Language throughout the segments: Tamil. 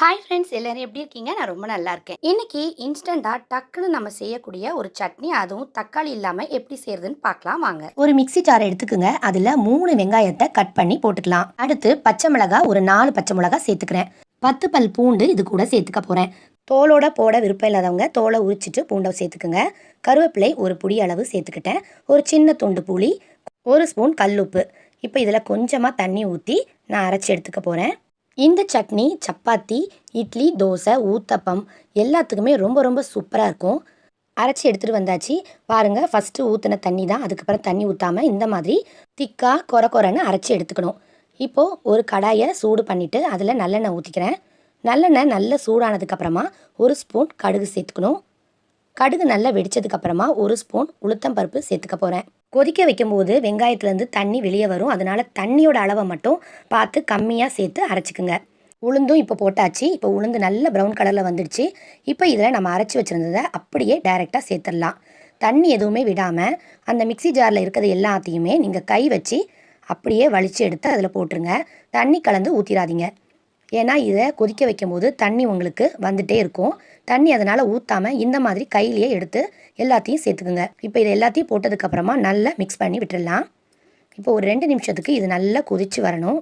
ஹாய் ஃப்ரெண்ட்ஸ் எல்லோரும் எப்படி இருக்கீங்க? நான் ரொம்ப நல்லா இருக்கேன். இன்றைக்கி இன்ஸ்டண்ட்டாக டக்குன்னு நம்ம செய்யக்கூடிய ஒரு சட்னி அதுவும் தக்காளி இல்லாமல் எப்படி செய்யறதுன்னு பார்க்கலாம் வாங்க. ஒரு மிக்ஸி ஜார் எடுத்துக்கோங்க. அதில் மூணு வெங்காயத்தை கட் பண்ணி போட்டுக்கலாம். அடுத்து பச்சை மிளகாய் ஒரு நாலு பச்சை மிளகாய் சேர்த்துக்கிறேன். பத்து பல் பூண்டு இது கூட சேர்த்துக்க போகிறேன் தோலோட போட விருப்பம் இல்லாதவங்க தோலை உரிச்சிட்டு பூண்டை சேர்த்துக்குங்க. கருவேப்பிலை ஒரு புடி அளவு சேர்த்துக்கிட்டேன். ஒரு சின்ன துண்டு புளி ஒரு ஸ்பூன் கல்லுப்பு இப்போ இதில் கொஞ்சமாக தண்ணி ஊற்றி நான் அரைச்சி எடுத்துக்க போகிறேன் இந்த சட்னி சப்பாத்தி இட்லி தோசை ஊத்தப்பம் எல்லாத்துக்குமே ரொம்ப ரொம்ப சூப்பராக இருக்கும். அரைச்சி எடுத்துகிட்டு வந்தாச்சு. பாருங்கள் ஃபஸ்ட்டு ஊற்றின தண்ணி தான். அதுக்கப்புறம் தண்ணி ஊற்றாமல் இந்த மாதிரி திக்காக கொர கொரன்னு அரைச்சி எடுத்துக்கணும். இப்போது ஒரு கடாயை சூடு பண்ணிவிட்டு அதில் நல்லெண்ணெய் ஊற்றிக்கிறேன் நல்லெண்ணெய் நல்ல சூடானதுக்கப்புறமா ஒரு ஸ்பூன் கடுகு சேர்த்துக்கணும். கடுகு நல்லா வெடிச்சதுக்கப்புறமா ஒரு ஸ்பூன் உளுத்தம் பருப்பு சேர்த்துக்க போகிறேன் கொதிக்க வைக்கும்போது வெங்காயத்துலேருந்து தண்ணி வெளியே வரும். அதனால் தண்ணியோட அளவை மட்டும் பார்த்து கம்மியாக சேர்த்து அரைச்சிக்குங்க. உளுந்தும் இப்போ போட்டாச்சு. இப்போ உளுந்து நல்ல ப்ரௌன் கலரில் வந்துடுச்சு. இப்போ இதில் நம்ம அரைச்சி வச்சுருந்ததை அப்படியே டைரெக்டாக சேர்த்துடலாம். தண்ணி எதுவுமே விடாமல் அந்த மிக்ஸி ஜாரில் இருக்கிறது எல்லாத்தையுமே நீங்கள் கை வச்சு அப்படியே வலித்து எடுத்து அதில் போட்டுருங்க. தண்ணி கலந்து ஊற்றிடாதீங்க ஏன்னா இதை கொதிக்க வைக்கும்போது தண்ணி உங்களுக்கு வந்துட்டே இருக்கும். தண்ணி அதனால் ஊற்றாமல் இந்த மாதிரி கையிலேயே எடுத்து எல்லாத்தையும் சேர்த்துக்குங்க. இப்போ இது எல்லாத்தையும் போட்டதுக்கப்புறமா நல்லா மிக்ஸ் பண்ணி விட்டுடலாம். இப்போ ஒரு ரெண்டு நிமிஷத்துக்கு இது நல்லா கொதிச்சு வரணும்.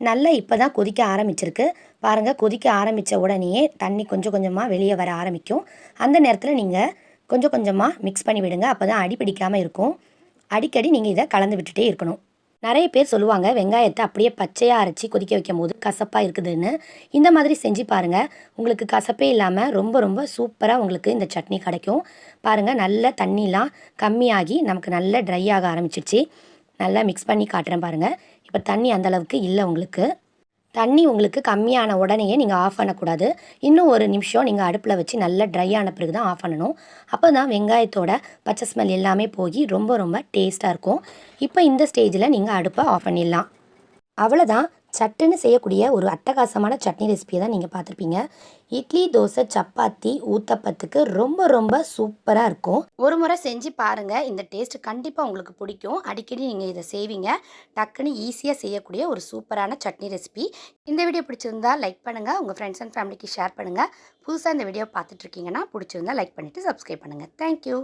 நல்லா இப்போ தான் கொதிக்க ஆரம்பிச்சிருக்கு. பாருங்கள் கொதிக்க ஆரம்பித்த உடனேயே தண்ணி கொஞ்சம் கொஞ்சமாக வெளியே வர ஆரம்பிக்கும். அந்த நேரத்தில் நீங்கள் கொஞ்சம் கொஞ்சமாக மிக்ஸ் பண்ணி விடுங்க. அப்போ தான் அடி பிடிக்காமல் இருக்கும். அடிக்கடி நீங்கள் இதை கலந்து விட்டுட்டே இருக்கணும். நிறைய பேர் சொல்லுவாங்க வெங்காயத்தை அப்படியே பச்சையாக அரைச்சி கொதிக்க வைக்கும் போது கசப்பாக இருக்குதுன்னு. இந்த மாதிரி செஞ்சு பாருங்கள் உங்களுக்கு கசப்பே இல்லாமல் ரொம்ப ரொம்ப சூப்பராக உங்களுக்கு இந்த சட்னி கிடைக்கும். பாருங்கள் நல்ல தண்ணிலாம் கம்மியாகி நமக்கு நல்ல ட்ரை ஆக ஆரம்பிச்சிடுச்சு நல்லா மிக்ஸ் பண்ணி காட்டுறேன் பாருங்கள் இப்போ தண்ணி அந்தளவுக்கு இல்லை உங்களுக்கு. தண்ணி உங்களுக்கு கம்மியான உடனேயே நீங்கள் ஆஃப் பண்ணக்கூடாது. இன்னும் ஒரு நிமிஷம் நீங்கள் அடுப்பில் வச்சு நல்லா ட்ரை ஆன பிறகு தான் ஆஃப் பண்ணணும். அப்போ தான் வெங்காயத்தோட பச்சை ஸ்மெல் எல்லாமே போய் ரொம்ப ரொம்ப டேஸ்ட்டாக இருக்கும். இப்போ இந்த ஸ்டேஜில் நீங்கள் அடுப்பை ஆஃப் பண்ணிடலாம். அவ்வளோதான் சட்டுன்னு செய்யக்கூடிய ஒரு அட்டகாசமான சட்னி ரெசிபியை தான் நீங்கள் பார்த்துருப்பீங்க. இட்லி தோசை சப்பாத்தி ஊத்தப்பத்துக்கு ரொம்ப ரொம்ப சூப்பராக இருக்கும். ஒரு முறை செஞ்சு பாருங்கள் இந்த டேஸ்ட் கண்டிப்பாக உங்களுக்கு பிடிக்கும். அடிக்கடி நீங்கள் இதை செய்வீங்க. டக்குன்னு ஈஸியாக செய்யக்கூடிய ஒரு சூப்பரான சட்னி ரெசிபி இந்த வீடியோ பிடிச்சிருந்தா லைக் பண்ணுங்கள் உங்கள் ஃப்ரெண்ட்ஸ் அண்ட் ஃபேமிலிக்கு ஷேர் பண்ணுங்கள் புதுசாக இந்த வீடியோ பார்த்துட்ருக்கீங்கன்னா பிடிச்சிருந்தா லைக் பண்ணிவிட்டு சப்ஸ்கிரைப் பண்ணுங்கள் தேங்க்யூ